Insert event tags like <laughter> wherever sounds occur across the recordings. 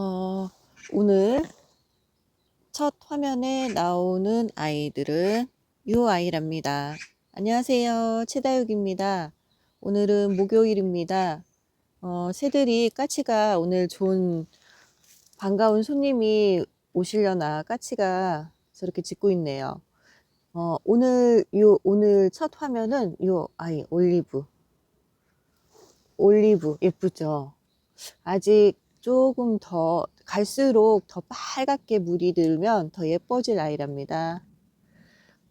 어, 오늘 첫 화면에 나오는 아이들은 요 아이랍니다. 안녕하세요. 최다육입니다. 오늘은 목요일입니다. 어, 새들이 까치가 오늘 좋은 반가운 손님이 오시려나 까치가 저렇게 짖고 있네요. 어, 오늘 요 오늘 첫 화면은 요 아이 올리브. 올리브 예쁘죠? 아직 조금 더 갈수록 더 빨갛게 물이 들면 더 예뻐질 아이랍니다.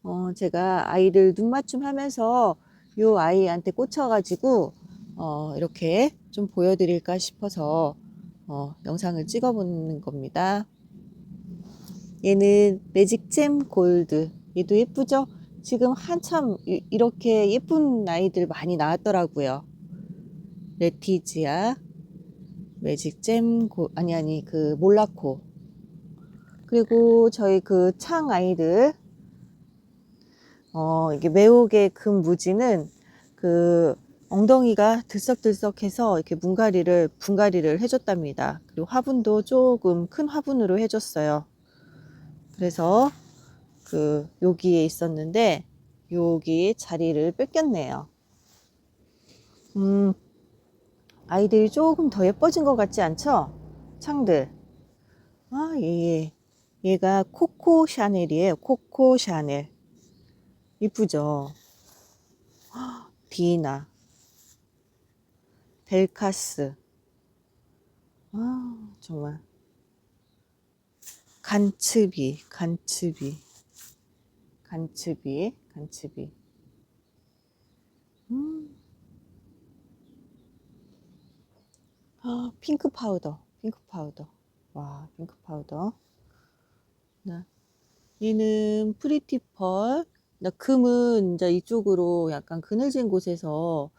어, 제가 아이들 눈 맞춤 하면서 요 아이한테 꽂혀가지고 어, 이렇게 좀 보여드릴까 싶어서 어, 영상을 찍어보는 겁니다. 얘는 매직잼 골드. 얘도 예쁘죠? 지금 한참 이- 이렇게 예쁜 아이들 많이 나왔더라고요. 레티지아, 매직잼 고, 아니 아니 그 몰라코 그리고 저희 그 창 아이들 어 이게 매혹의 금 무지는 그 엉덩이가 들썩들썩해서 이렇게 문가리를 분가리를 해줬답니다. 그리고 화분도 조금 큰 화분으로 해줬어요. 그래서 그 여기에 있었는데 여기 자리를 뺏겼네요. 음, 아이들이 조금 더 예뻐진 것 같지 않죠? 창들. 아, 예, 얘가 코코 샤넬이에요. 코코 샤넬. 이쁘죠? <gasps> 헉, 디나. 델카스. 아, 정말. 간츠비, 간츠비. 간츠비, 간츠비. 음. 아, <gasps> 핑크 파우더, 핑크 파우더. 와, 핑크 파우더. 나, 얘는 프리티 펄. 나 금은 이제 이쪽으로 약간 그늘진 곳에서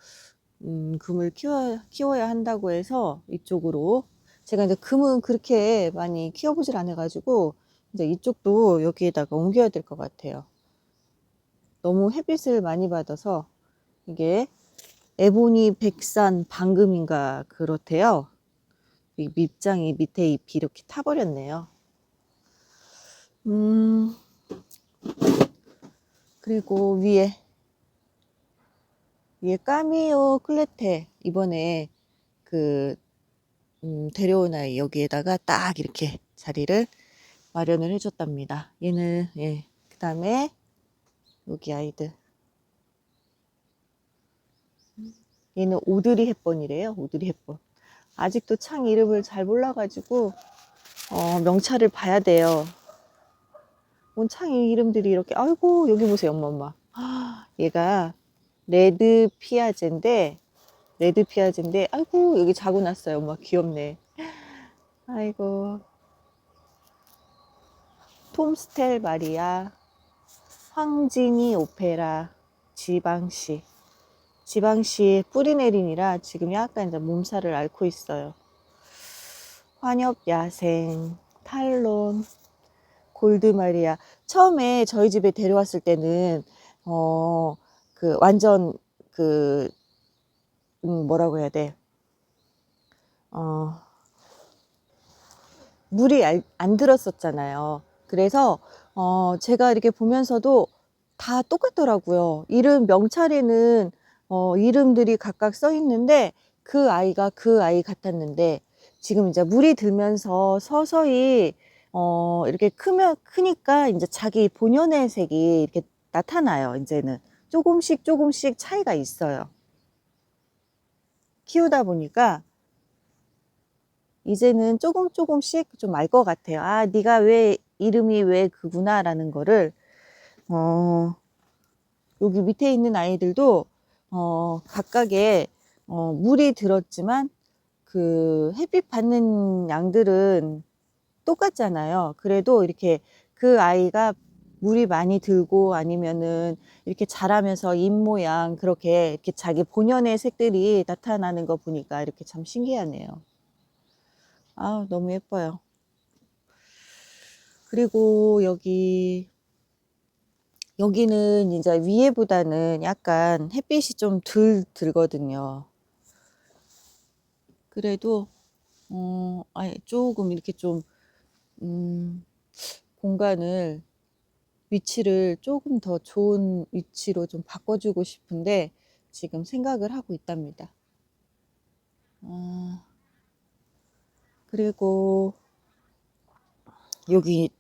음, 금을 키워, 키워야 한다고 해서 이쪽으로 제가 이제 금은 그렇게 많이 키워보질 않아가지고 이제 이쪽도 여기에다가 옮겨야 될 것 같아요. 너무 햇빛을 많이 받아서 이게 에보니 백산 방금인가 그렇대요. 이 밑장이 밑에 잎이 이렇게 타버렸네요. 음, 그리고 위에, 위에 까미오 클레테 이번에 그, 음, 데려온 아이 여기에다가 딱 이렇게 자리를 마련을 해줬답니다. 얘는, 예, 그 다음에 여기 아이들. 얘는 오드리 헵번이래요. 오드리 헵번. 아직도 창 이름을 잘 몰라가지고 어, 명찰을 봐야 돼요. 온창 이름들이 이렇게 아이고 여기 보세요 엄마 엄마. 아, 얘가 레드 피아제인데 레드 피아제인데 아이고 여기 자고 났어요 엄마 귀엽네. 아이고 톰스텔 마리아 황진이 오페라 지방시 지방시 뿌리내린이라 지금 약간 이제 몸살을 앓고 있어요. 환엽 야생, 탈론, 골드마리아. 처음에 저희 집에 데려왔을 때는, 어, 그, 완전, 그, 음, 뭐라고 해야 돼. 어, 물이 알- 안 들었었잖아요. 그래서, 어, 제가 이렇게 보면서도 다 똑같더라고요. 이름 명찰에는 어, 이름들이 각각 써 있는데 그 아이가 그 아이 같았는데 지금 이제 물이 들면서 서서히 어, 이렇게 크면 크니까 이제 자기 본연의 색이 이렇게 나타나요. 이제는 조금씩 조금씩 차이가 있어요. 키우다 보니까 이제는 조금 조금씩 좀 알 것 같아요. 아, 네가 왜 이름이 왜 그구나라는 거를 어, 여기 밑에 있는 아이들도 어, 각각의 어, 물이 들었지만 그 햇빛 받는 양들은 똑같잖아요. 그래도 이렇게 그 아이가 물이 많이 들고 아니면은 이렇게 자라면서 잎 모양 그렇게 이렇게 자기 본연의 색들이 나타나는 거 보니까 이렇게 참 신기하네요. 아, 너무 예뻐요. 그리고 여기 여기는 이제 위에보다는 약간 햇빛이 좀 덜 들거든요. 그래도 어, 아니, 조금 이렇게 좀, 음, 공간을, 위치를 조금 더 좋은 위치로 좀 바꿔주고 싶은데, 지금 생각을 하고 있답니다. 아, 그리고, 여기, 이-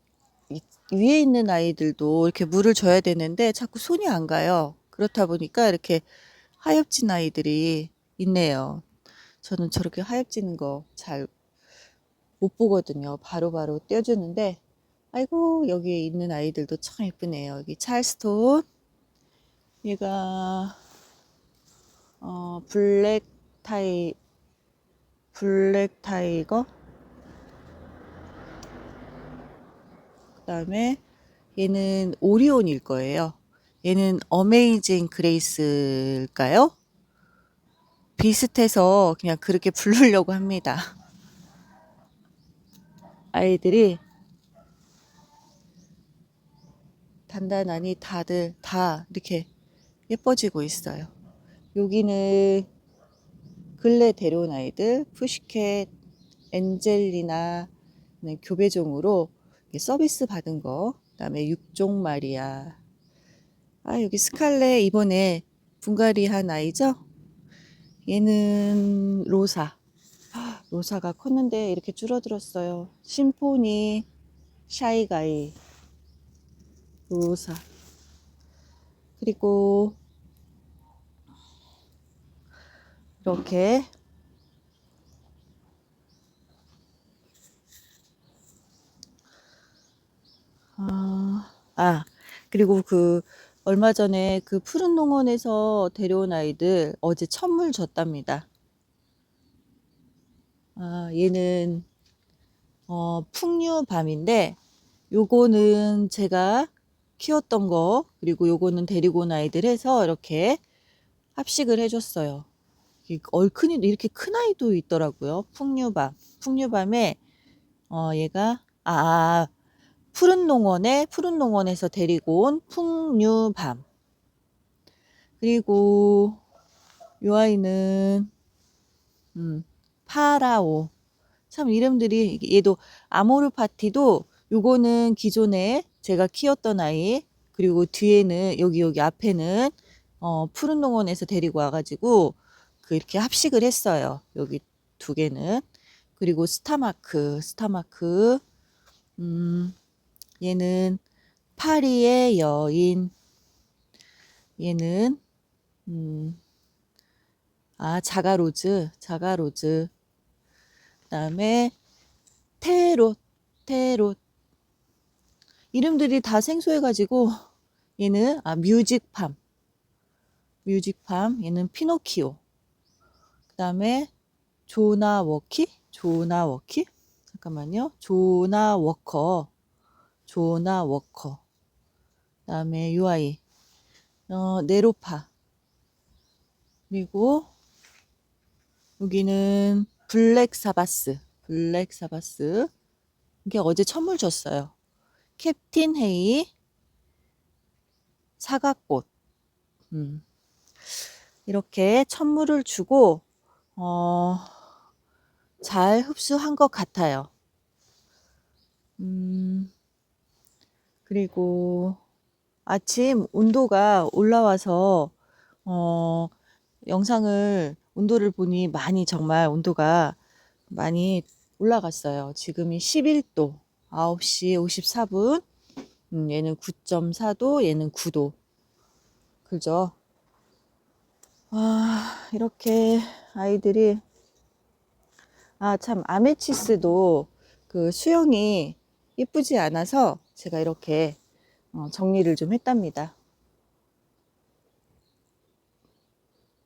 위에 있는 아이들도 이렇게 물을 줘야 되는데, 자꾸 손이 안 가요. 그렇다 보니까 이렇게 하엽진 아이들이 있네요. 저는 저렇게 하엽지는 거 잘 못 보거든요. 바로바로 떼어주는데, 아이고, 여기 있는 아이들도 참 예쁘네요. 여기 찰스톤. 얘가, 어, 블랙 타이, 블랙 타이거. 그 다음에 얘는 오리온일 거예요. 얘는 어메이징 그레이스일까요? 비슷해서 그냥 그렇게 부르려고 합니다. 아이들이 단단하니 다들 다 이렇게 예뻐지고 있어요. 여기는 근래 데려온 아이들, 푸시켓, 엔젤리나 네, 교배종으로 서비스 받은 거, 그다음에 육종 마리아. 아, 여기 스칼렛 이번에 분갈이 한 아이죠? 얘는 로사. 아, <gasps> 로사가 컸는데 이렇게 줄어들었어요. 심포니, 샤이가이, 로사. 그리고 이렇게 아, 아, 그리고 그 얼마 전에 그 푸른 농원에서 데려온 아이들 어제 천물 줬답니다. 아, 얘는 어, 풍류밤인데 요거는 제가 키웠던 거 그리고 요거는 데리고 온 아이들 해서 이렇게 합식을 해줬어요. 이 얼큰이도 이렇게 큰 아이도 있더라고요. 풍류밤. 풍류밤에 어, 얘가 아, 아, 푸른 농원에 푸른 농원에서 데리고 온 풍류밤. 그리고 요 아이는 음, 파라오. 참 이름들이 얘도 아모르 파티도 요거는 기존에 제가 키웠던 아이 그리고 뒤에는 여기 여기 앞에는 어, 푸른 농원에서 데리고 와가지고 그 이렇게 합식을 했어요. 여기 두 개는 그리고 스타마크 스타마크 음, 얘는 파리의 여인. 얘는 음, 아 자가로즈 자가로즈. 그다음에 테롯 테롯. 이름들이 다 생소해가지고 얘는 아 뮤직팜. 뮤직팜. 얘는 피노키오. 그다음에 조나 워키? 조나 워키? 잠깐만요. 조나 워커 조나 워커. 요 아이. 어, 네로파. 그리고 여기는 블랙 사바스. 블랙 사바스. 이게 어제 천물 줬어요. 캡틴 헤이 사과꽃. 음. 이렇게 천물을 주고 어, 잘 흡수한 것 같아요. 그리고 아침 온도가 올라와서 어, 영상을 온도를 보니 많이 정말 온도가 많이 올라갔어요. 지금이 11도, 9시 54분. 음, 얘는 9.4도, 얘는 9도. 그죠? 아, 이렇게 아이들이 아, 참 아메치스도 그 수영이 예쁘지 않아서 제가 이렇게 어, 정리를 좀 했답니다.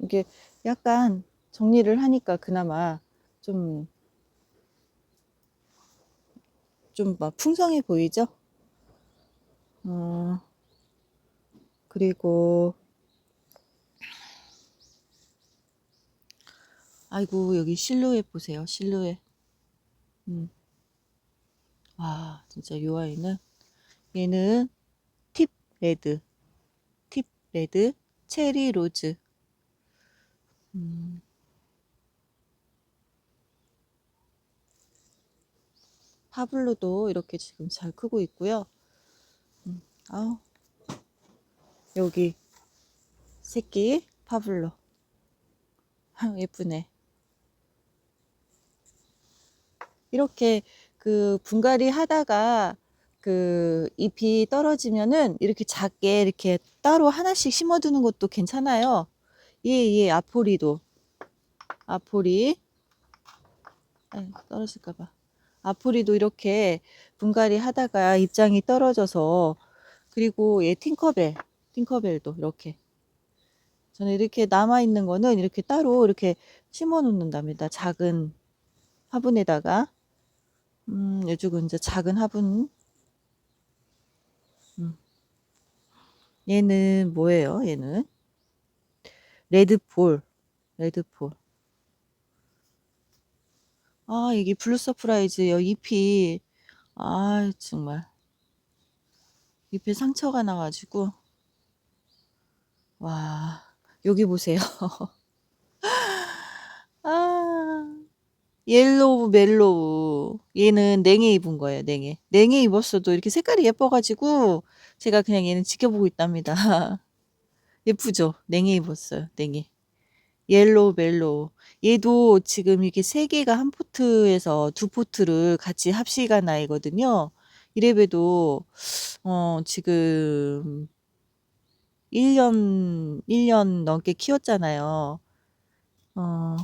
이게 약간 정리를 하니까 그나마 좀, 좀 막 풍성해 보이죠? 어, 그리고, 아이고, 여기 실루엣 보세요. 실루엣. 음. 와, 진짜 요 아이는, 얘는 팁 레드. 팁 레드. 체리 로즈. 음. 파블로도 이렇게 지금 잘 크고 있고요. 음, 아우 여기 새끼 파블로 아유, <laughs> 예쁘네. 이렇게 그 분갈이 하다가 그 잎이 떨어지면은 이렇게 작게 이렇게 따로 하나씩 심어두는 것도 괜찮아요. 예, 예, 아포리도. 아포리. 아유, 떨어질까봐. 아포리도 이렇게 분갈이 하다가 입장이 떨어져서 그리고 얘 팅커벨, 팅커벨도 이렇게. 저는 이렇게 남아있는 거는 이렇게 따로 이렇게 심어 놓는답니다. 작은 화분에다가. 음, 요쪽은 이제 작은 화분. 얘는 뭐예요? 얘는 레드폴, 레드폴. 아, 이게 블루 서프라이즈요. 잎이 아, 정말 잎에 상처가 나가지고 와, 여기 보세요. <laughs> 아, 옐로우 멜로우. 얘는 냉해 입은 거예요, 냉해. 냉해 입었어도 이렇게 색깔이 예뻐가지고 제가 그냥 얘는 지켜보고 있답니다. <laughs> 예쁘죠? 냉해 입었어요, 냉해. 옐로우 멜로우. 얘도 지금 이게 세 개가 한 포트에서 두 포트를 같이 합식한 아이거든요. 이래봬도 어, 지금 1년, 1년 넘게 키웠잖아요. 어,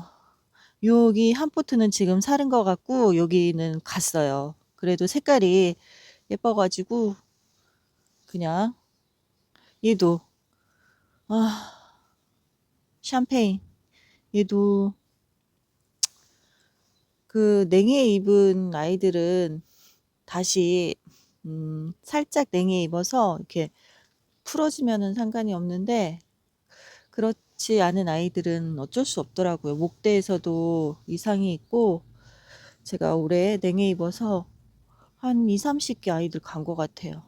여기 한 포트는 지금 사른 것 같고, 여기는 갔어요. 그래도 색깔이 예뻐가지고, 그냥, 얘도, 아, 샴페인. 얘도, 그, 냉해 입은 아이들은 다시, 음, 살짝 냉해 입어서, 이렇게 풀어지면은 상관이 없는데, 그렇지 않은 아이들은 어쩔 수 없더라고요. 목대에서도 이상이 있고, 제가 올해 냉해 입어서 한 2, 30개 아이들 간 것 같아요.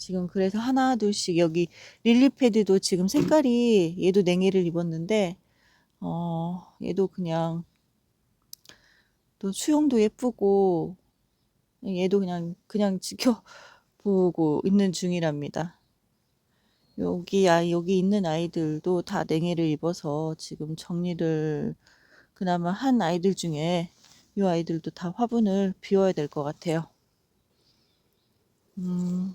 지금 그래서 하나, 둘씩 여기 릴리패드도 지금 색깔이 얘도 냉해를 입었는데, 어, 얘도 그냥 또 수영도 예쁘고, 얘도 그냥, 그냥 지켜보고 있는 중이랍니다. 여기 아 여기 있는 아이들도 다 냉해를 입어서 지금 정리를 그나마 한 아이들 중에 이 아이들도 다 화분을 비워야 될 것 같아요. 음.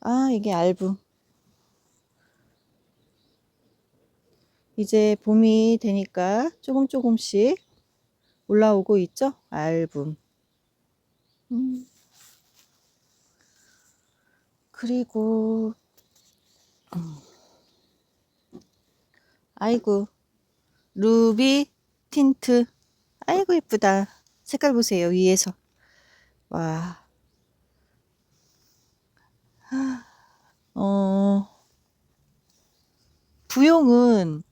아, 이게 알분. 이제 봄이 되니까 조금 조금씩 올라오고 있죠? 알분. 음. 그리고 음. 아이고 루비 틴트 아이고 예쁘다 색깔 보세요 위에서 와 <gasps> 어, 부용은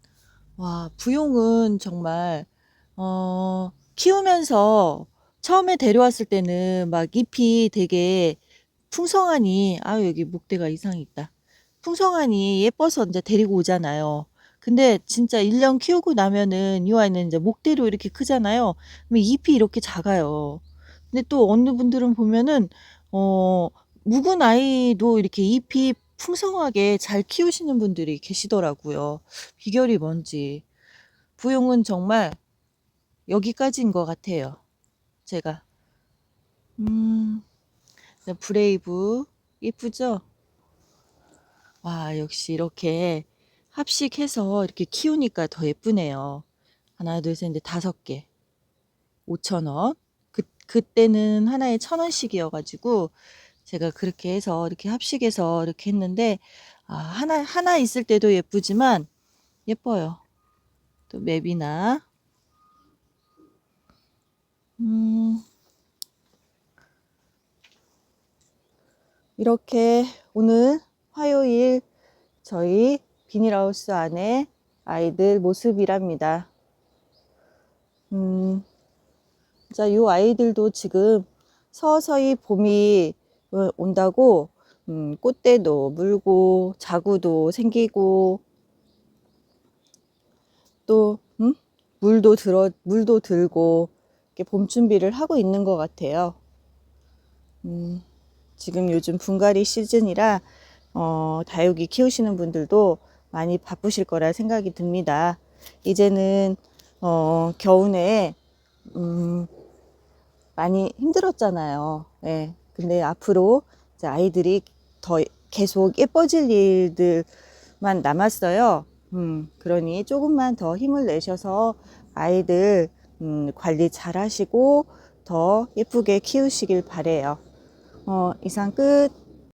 와 부용은 정말 어, 키우면서 처음에 데려왔을 때는 막 잎이 되게 풍성하니 아유 여기 목대가 이상이 있다. 풍성하니 예뻐서 이제 데리고 오잖아요. 근데 진짜 1년 키우고 나면은 이 아이는 이제 목대로 이렇게 크잖아요. 그럼 잎이 이렇게 작아요. 근데 또 어느 분들은 보면은 어 묵은 아이도 이렇게 잎이 풍성하게 잘 키우시는 분들이 계시더라고요. 비결이 뭔지. 부용은 정말 여기까지인 것 같아요. 제가. 음. 네, 브레이브 예쁘죠? 와 역시 이렇게 합식해서 이렇게 키우니까 더 예쁘네요. 하나 둘 셋 넷 다섯 개 5천원 그, 그때는 하나에 천원씩이어가지고 제가 그렇게 해서 이렇게 합식해서 이렇게 했는데 아, 하나 하나 있을 때도 예쁘지만 예뻐요. 또 맵이나 음. 이렇게 오늘 화요일 저희 비닐하우스 안에 아이들 모습이랍니다. 음, 자, 요 아이들도 지금 서서히 봄이 온다고 음, 꽃대도 물고 자구도 생기고 또 음? 물도 들어 물도 들고 이렇게 봄 준비를 하고 있는 것 같아요. 음, 지금 요즘 분갈이 시즌이라 어, 다육이 키우시는 분들도 많이 바쁘실 거라 생각이 듭니다. 이제는 어, 겨우내 음, 많이 힘들었잖아요. 예. 근데 앞으로 아이들이 더 계속 예뻐질 일들만 남았어요. 음, 그러니 조금만 더 힘을 내셔서 아이들 음, 관리 잘 하시고 더 예쁘게 키우시길 바래요. 어, 이상 끝.